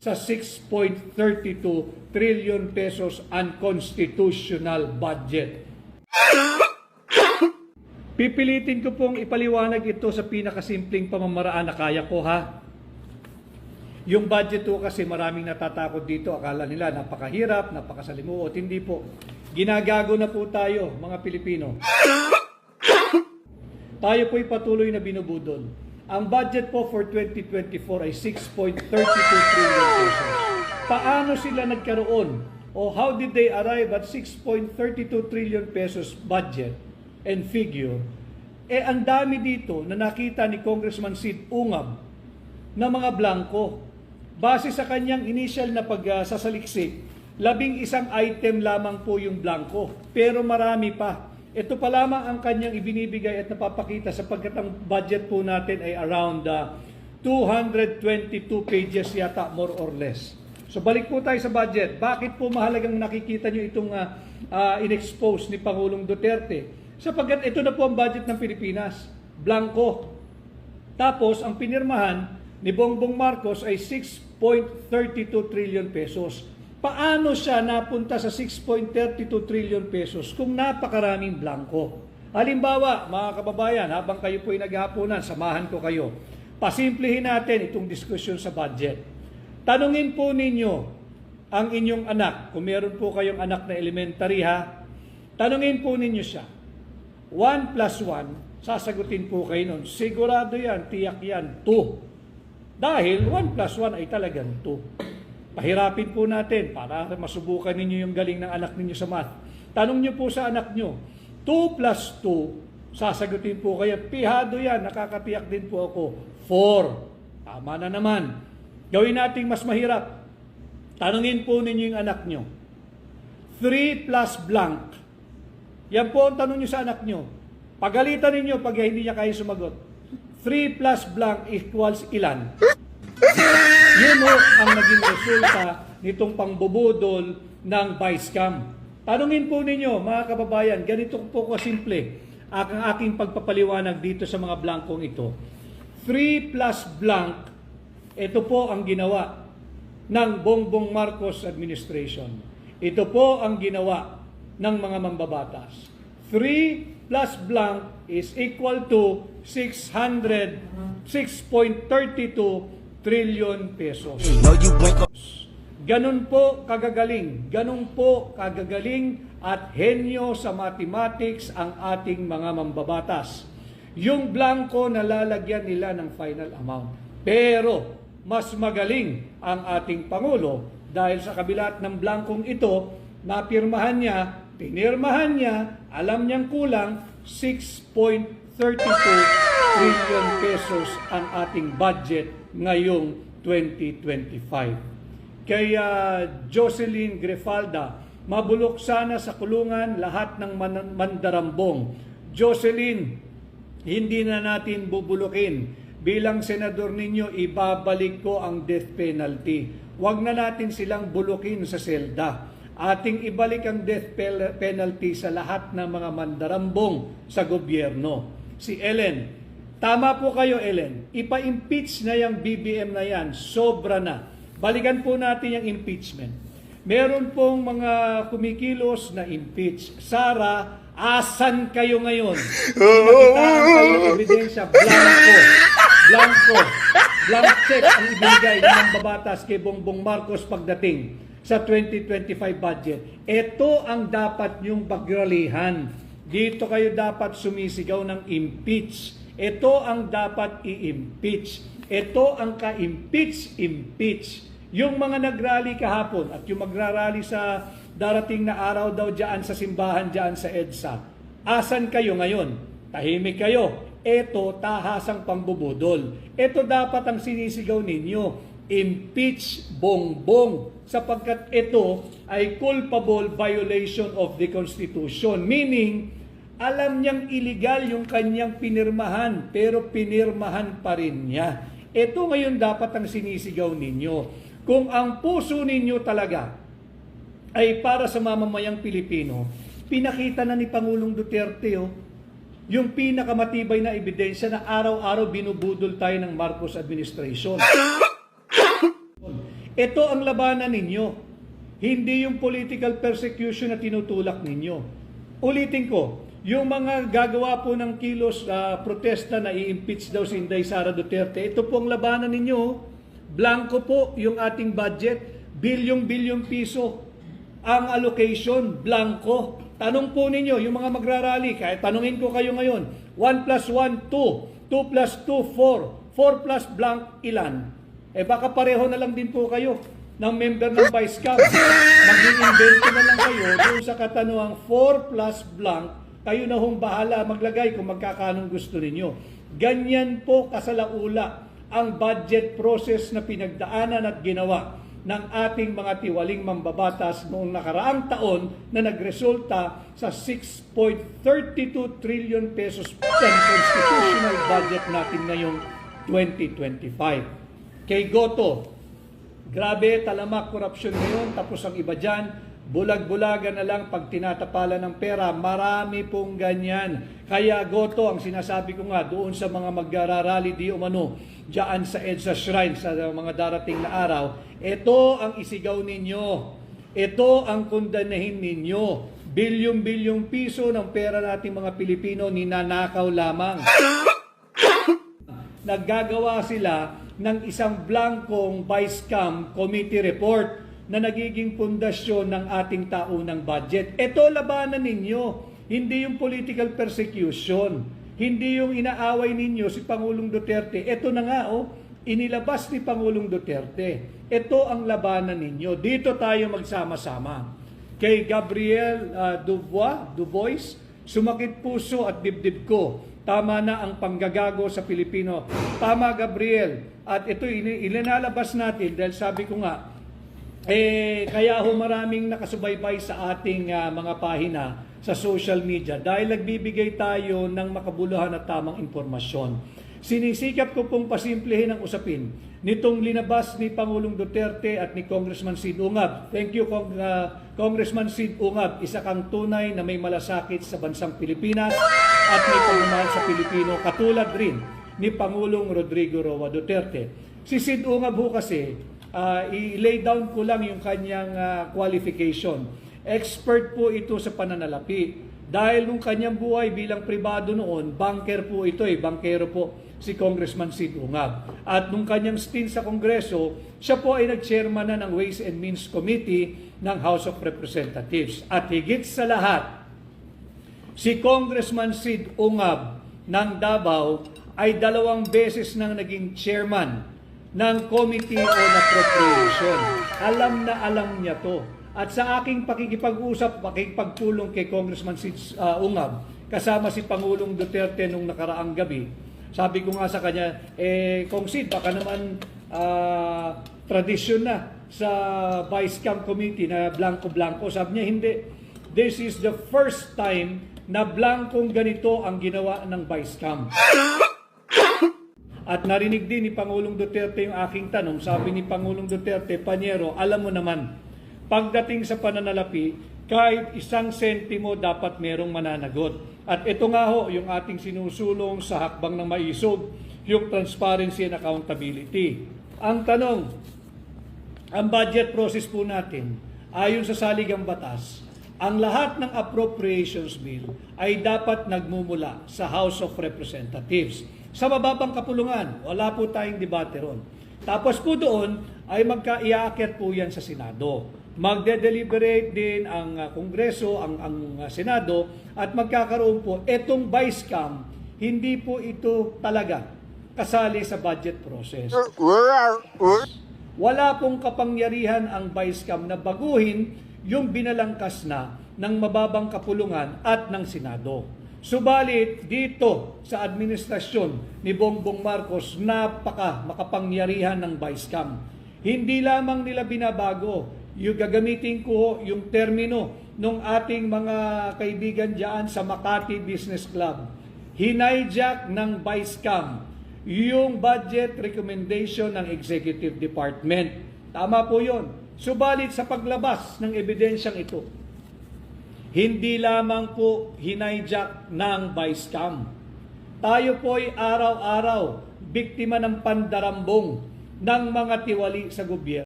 sa 6.32 trillion pesos unconstitutional budget. Pipilitin ko pong ipaliwanag ito sa pinakasimpleng pamamaraan na kaya ko ha. Yung budget po kasi maraming natatakot dito. Akala nila napakahirap, napakasalimuot. Hindi po. Ginagago na po tayo, mga Pilipino. Tayo po'y patuloy na binubudol. Ang budget po for 2024 ay 6.32 trillion pesos. Paano sila nagkaroon o how did they arrive at 6.32 trillion pesos budget and figure? Eh ang dami dito na nakita ni Congressman Sid Ungab na mga blanco. Base sa kanyang initial na pagsasaliksik, labing isang item lamang po yung blanco. Pero marami pa. Ito pa lamang ang kanyang ibinibigay at napapakita sapagkat ang budget po natin ay around uh, 222 pages yata more or less. So balik po tayo sa budget. Bakit po mahalagang nakikita nyo itong uh, uh, in-expose ni Pangulong Duterte? Sapagkat ito na po ang budget ng Pilipinas. Blanco. Tapos ang pinirmahan ni Bongbong Marcos ay 6.32 trillion pesos. Paano siya napunta sa 6.32 trillion pesos kung napakaraming blanco? Halimbawa, mga kababayan, habang kayo po ay naghapunan, samahan ko kayo. Pasimplihin natin itong diskusyon sa budget. Tanungin po ninyo ang inyong anak, kung meron po kayong anak na elementary ha, tanungin po ninyo siya. 1 plus 1, sasagutin po kayo nun. Sigurado yan, tiyak yan, 2. Dahil 1 plus 1 ay talagang 2. Pahirapin po natin para masubukan ninyo yung galing ng anak ninyo sa math. Tanong nyo po sa anak nyo, 2 plus 2, sasagutin po kayo, pihado yan, nakakatiyak din po ako, 4. Tama na naman. Gawin nating mas mahirap. Tanungin po ninyo yung anak nyo, 3 plus blank. Yan po ang tanong nyo sa anak nyo. Pagalitan ninyo pag hindi niya kaya sumagot. 3 plus blank equals ilan? Yun ho ang naging resulta nitong pangbubudol ng vice cam. Tanungin po ninyo, mga kababayan, ganito po kasimple ang aking pagpapaliwanag dito sa mga blankong ito. 3 plus blank, ito po ang ginawa ng Bongbong Marcos administration. Ito po ang ginawa ng mga mambabatas. 3 plus blank is equal to 600, 6.32 trillion pesos. Ganun po kagagaling, ganun po kagagaling at henyo sa mathematics ang ating mga mambabatas. Yung blanco na lalagyan nila ng final amount. Pero mas magaling ang ating Pangulo dahil sa kabilat ng blankong ito, napirmahan niya, pinirmahan niya, alam niyang kulang 6.32 trillion pesos ang ating budget ngayong 2025 kay ah, Jocelyn Grefalda. Mabulok sana sa kulungan lahat ng man- mandarambong. Jocelyn, hindi na natin bubulukin. Bilang senador ninyo, ibabalik ko ang death penalty. Huwag na natin silang bulukin sa selda. Ating ibalik ang death penalty sa lahat ng mga mandarambong sa gobyerno. Si Ellen, tama po kayo Ellen, ipa-impeach na yung BBM na yan, sobra na. Balikan po natin yung impeachment. Meron pong mga kumikilos na impeach. Sara, asan kayo ngayon? Pinakitaan kayo ebidensya, blanco. Blanco. Blank check ang ibigay ng babatas kay Bongbong Marcos pagdating sa 2025 budget. Ito ang dapat nyong pagralihan. Dito kayo dapat sumisigaw ng impeach. Ito ang dapat i-impeach. Ito ang ka-impeach, impeach. Yung mga nagrally kahapon at yung magrarally sa darating na araw daw diyan sa simbahan diyan sa EDSA. Asan kayo ngayon? Tahimik kayo. Ito tahasang pangbubudol. Ito dapat ang sinisigaw ninyo. Impeach bongbong sapagkat ito ay culpable violation of the Constitution. Meaning, alam niyang illegal yung kanyang pinirmahan, pero pinirmahan pa rin niya. Ito ngayon dapat ang sinisigaw ninyo. Kung ang puso ninyo talaga ay para sa mamamayang Pilipino, pinakita na ni Pangulong Duterte oh, yung pinakamatibay na ebidensya na araw-araw binubudol tayo ng Marcos administration. Ito ang labanan ninyo. Hindi yung political persecution na tinutulak ninyo. Ulitin ko, yung mga gagawa po ng kilos ah, protesta na i-impeach daw si Inday Sara Duterte, ito po ang labanan ninyo. Blanco po yung ating budget, bilyong-bilyong piso ang allocation, blanco. Tanong po ninyo, yung mga magrarally, kahit tanungin ko kayo ngayon, 1 plus 1, 2, 2 plus 2, 4, 4 plus blank, ilan? Eh baka pareho na lang din po kayo ng member ng Vice Cap. Mag-invento na lang kayo doon sa katanungang 4 plus blank, kayo na hong bahala maglagay kung magkakanong gusto ninyo. Ganyan po kasalaula ang budget process na pinagdaanan at ginawa ng ating mga tiwaling mambabatas noong nakaraang taon na nagresulta sa 6.32 trillion pesos ang constitutional budget natin ngayong 2025. Kay Goto, grabe talamak korupsyon ngayon tapos ang iba dyan, bulag-bulagan na lang pag tinatapalan ng pera. Marami pong ganyan. Kaya Goto, ang sinasabi ko nga doon sa mga magrarally di umano, dyan sa EDSA Shrine sa mga darating na araw, ito ang isigaw ninyo. Ito ang kundanahin ninyo. Bilyong-bilyong piso ng pera nating mga Pilipino ninanakaw lamang. Naggagawa sila ng isang blankong vice cam committee report na nagiging pundasyon ng ating taunang budget. Ito labanan ninyo, hindi yung political persecution, hindi yung inaaway ninyo si Pangulong Duterte. Ito na nga oh, inilabas ni Pangulong Duterte. Ito ang labanan ninyo. Dito tayo magsama-sama. Kay Gabriel uh, Dubois, Dubois, sumakit puso at dibdib ko. Tama na ang panggagago sa Pilipino. Tama Gabriel. At ito ilinalabas natin dahil sabi ko nga, eh, kaya ho maraming nakasubaybay sa ating ah, mga pahina sa social media dahil nagbibigay tayo ng makabuluhan at tamang impormasyon. Sinisikap ko pong pasimplehin ang usapin nitong linabas ni Pangulong Duterte at ni Congressman Sid Ungab. Thank you, Cong- ah, Congressman Sid Ungab. Isa kang tunay na may malasakit sa bansang Pilipinas at may pagmamahal sa Pilipino katulad rin ni Pangulong Rodrigo Roa Duterte. Si Sid Ungab ho kasi, ah, i-lay down ko lang yung kanyang ah, qualification. Expert po ito sa pananalapi. Dahil nung kanyang buhay bilang pribado noon, banker po ito eh, bankero po si Congressman Sid Ungab. At nung kanyang stint sa Kongreso, siya po ay nag-chairman na ng Ways and Means Committee ng House of Representatives. At higit sa lahat, Si Congressman Sid Ungab ng Davao ay dalawang beses nang naging chairman ng Committee on Appropriation. Alam na alam niya to. At sa aking pakikipag-usap, pakikipagpulong kay Congressman Sid uh, Ungab, kasama si Pangulong Duterte nung nakaraang gabi, sabi ko nga sa kanya, eh, Kong Sid, baka naman ah, tradisyon na sa Vice Camp Committee na blanco-blanco. Sabi niya, hindi. This is the first time na blankong ganito ang ginawa ng Vice Camp. At narinig din ni Pangulong Duterte yung aking tanong. Sabi ni Pangulong Duterte, Panyero, alam mo naman, pagdating sa pananalapi, kahit isang sentimo dapat merong mananagot. At ito nga ho, yung ating sinusulong sa hakbang ng maisog, yung transparency and accountability. Ang tanong, ang budget process po natin, ayon sa saligang batas, ang lahat ng appropriations bill ay dapat nagmumula sa House of Representatives. Sa mababang kapulungan, wala po tayong debate ron. Tapos po doon ay magka-iaakit po yan sa Senado. Magde-deliberate din ang uh, Kongreso, ang, ang uh, Senado, at magkakaroon po etong vice cam, hindi po ito talaga kasali sa budget process. Wala pong kapangyarihan ang vice cam na baguhin yung binalangkas na ng mababang kapulungan at ng Senado. Subalit dito sa administrasyon ni Bongbong Marcos, napaka makapangyarihan ng vice cam. Hindi lamang nila binabago, yung gagamitin ko yung termino ng ating mga kaibigan diyan sa Makati Business Club. Hinayjack ng vice cam yung budget recommendation ng Executive Department. Tama po yon. Subalit sa paglabas ng ebidensyang ito, hindi lamang po hinayjack ng vice cam. Tayo po ay araw-araw biktima ng pandarambong ng mga tiwali sa gobyerno.